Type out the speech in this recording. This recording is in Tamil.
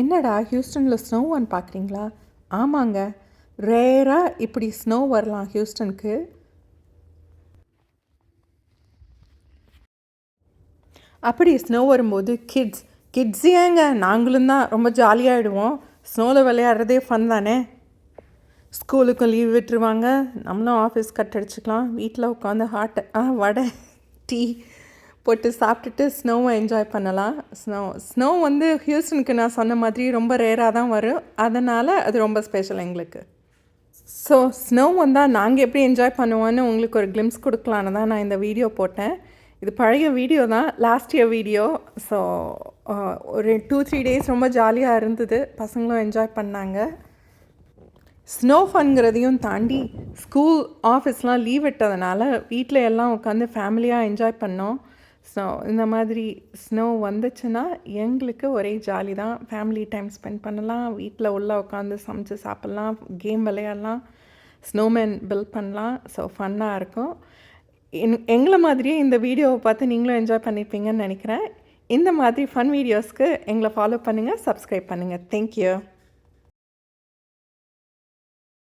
என்னடா ஹியூஸ்டனில் ஸ்னோ பார்க்குறீங்களா? ஆமாங்க. ரேராக இப்படி ஸ்னோ வரலாம் ஹியூஸ்டனுக்கு. அப்படி ஸ்னோ வரும்போது கிட்ஸ் கிட்ஸ் ஏங்க நாங்களும் தான் ரொம்ப ஜாலியாகிடுவோம் ஸ்னோவில் விளையாடுறதே ஃபன் தானே? ஸ்கூலுக்கும் லீவ் விட்டுருவாங்க. நம்மளும் ஆஃபீஸ் கட் அடிச்சுக்கலாம். வீட்டில் உட்காந்து ஹாட் ஆ வடை டீ போட்டு சாப்பிட்டுட்டு ஸ்னோவை என்ஜாய் பண்ணலாம். ஸ்னோ ஸ்னோ வந்து ஹியூஸ்டனுக்கு நான் சொன்ன மாதிரி ரொம்ப ரேராக தான் வரும். அதனால் அது ரொம்ப ஸ்பெஷல் எங்களுக்கு. ஸோ ஸ்னோ வந்தால் நாங்கள் எப்படி என்ஜாய் பண்ணுவோன்னு உங்களுக்கு ஒரு கிளிம்ஸ் கொடுக்கலான்னு தான் நான் இந்த வீடியோ போட்டேன். இது பழைய வீடியோ தான் லாஸ்ட் இயர் வீடியோ ஸோ ஒரு டூ த்ரீ டேஸ் ரொம்ப ஜாலியாக இருந்தது. பசங்களும் என்ஜாய் பண்ணாங்க. ஸ்னோ ஃபன்கிறதையும் தாண்டி ஸ்கூல் ஆஃபீஸ்லாம் லீவ் விட்டதுனால வீட்டில் எல்லாம் உட்காந்து ஃபேமிலியாக என்ஜாய் பண்ணோம். ஸ்னோ இந்த மாதிரி ஸ்னோ வந்துச்சுன்னா எங்களுக்கு ஒரே ஜாலி தான். ஃபேமிலி டைம் ஸ்பெண்ட் பண்ணலாம். வீட்டில் உள்ளே உட்காந்து சமைச்சு சாப்பிட்லாம். கேம் விளையாடலாம். ஸ்னோமேன் பில்ட் பண்ணலாம். ஸோ ஃபன்னாக இருக்கும். என் எங்களை மாதிரியே இந்த வீடியோவை பார்த்து நீங்களும் என்ஜாய் பண்ணியிருப்பீங்கன்னு நினைக்கிறேன். இந்த மாதிரி ஃபன் வீடியோஸ்க்கு எங்களை ஃபாலோ பண்ணுங்கள் சப்ஸ்கிரைப் பண்ணுங்கள் தேங்க்யூ